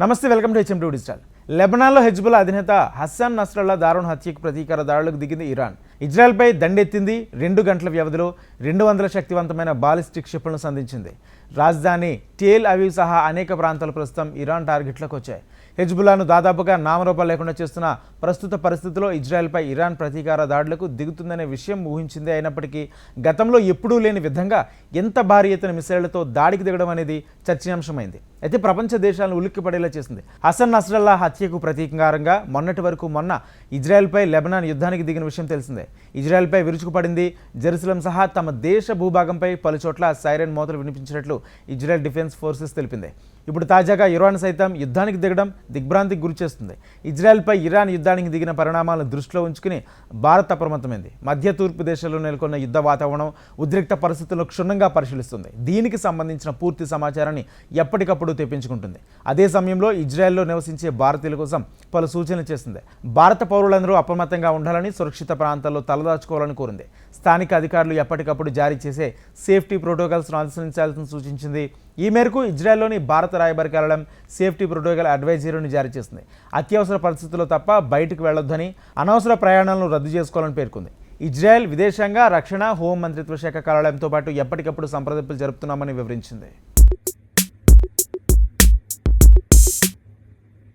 నమస్తే welcome to HM two digital. లెబనాన్లో Hezbollah అధినేత హస్సాన్ నస్రల్లా దారుణ హత్యకు ప్రతీకార దాడులకు దిగింది ఇరాన్. ఇజ్రాయెల్పై దండెత్తింది రెండు గంటల వ్యవధిలో రెండు వందల శక్తివంతమైన బాలిస్టిక్ క్షిపణులను సంధించింది. రాజధాని టేల్ అవీవ్ సహా అనేక ప్రాంతాలు ప్రస్తుతం ఇరాన్ టార్గెట్లకు వచ్చాయి. హెజ్బుల్లాను దాదాపుగా నామరూపాలు లేకుండా చేస్తున్న ప్రస్తుత పరిస్థితిలో ఇజ్రాయెల్పై ఇరాన్ ప్రతీకార దాడులకు దిగుతుందనే విషయం ఊహించిందే అయినప్పటికీ గతంలో ఎప్పుడూ లేని విధంగా ఎంత భారీ ఎత్తున మిసైళ్ళతో దాడికి దిగడం అనేది చర్చనీయాంశమైంది. అయితే ప్రపంచ దేశాలను ఉలిక్కిపడేలా చేసింది. హసన్ నస్రల్లా హత్యకు ప్రతీకారంగా మొన్నటి వరకు మొన్న ఇజ్రాయెల్పై లెబనాన్ యుద్ధానికి దిగిన విషయం తెలిసిందే. ఇజ్రాయెల్పై విరుచుకుపడింది జెరూసలం సహా తమ దేశ భూభాగంపై పలుచోట్ల సైరన్ మోతలు వినిపించినట్లు ఇజ్రాయెల్ డిఫెన్స్ ఫోర్సెస్ తెలిపింది. ఇప్పుడు తాజాగా ఇరాన్ సైతం యుద్ధానికి దిగడం దిగ్భ్రాంతికి గురిచేస్తుంది ఇజ్రాయెల్పై ఇరాన్ యుద్ధానికి దిగిన పరిణామాలను దృష్టిలో ఉంచుకుని భారత్ అప్రమత్తమైంది. మధ్య తూర్పు దేశాల్లో నెలకొన్న యుద్ధ వాతావరణం ఉద్రిక్త పరిస్థితులను క్షుణ్ణంగా పరిశీలిస్తుంది. దీనికి సంబంధించిన పూర్తి సమాచారాన్ని ఎప్పటికప్పుడు తెప్పించుకుంటుంది. అదే సమయంలో ఇజ్రాయెల్లో నివసించే భారతీయుల కోసం పలు సూచనలు చేసింది భారత పౌరులందరూ అప్రమత్తంగా ఉండాలని సురక్షిత ప్రాంతాల్లో తలదాచుకోవాలని కోరింది. స్థానిక అధికారులు ఎప్పటికప్పుడు జారీ చేసే సేఫ్టీ ప్రోటోకాల్స్ను అనుసరించాల్సిన సూచించింది. ఈ మేరకు ఇజ్రాయెల్లోని భారత రాయబారికి వెళ్ళడం సేఫ్టీ ప్రోటోకాల్ అడ్వైజరీని జారీ చేసింది. అత్యవసర పరిస్థితుల్లో తప్ప బయటకు వెళ్ళొద్దని అనవసర ప్రయాణాలను రద్దు చేసుకోవాలని పేర్కొంది. ఇజ్రాయెల్ విదేశాంగ రక్షణ హోం మంత్రిత్వ శాఖ కార్యాలయంతో పాటు ఎప్పటికప్పుడు సంప్రదింపులు జరుపుతున్నామని వివరించింది.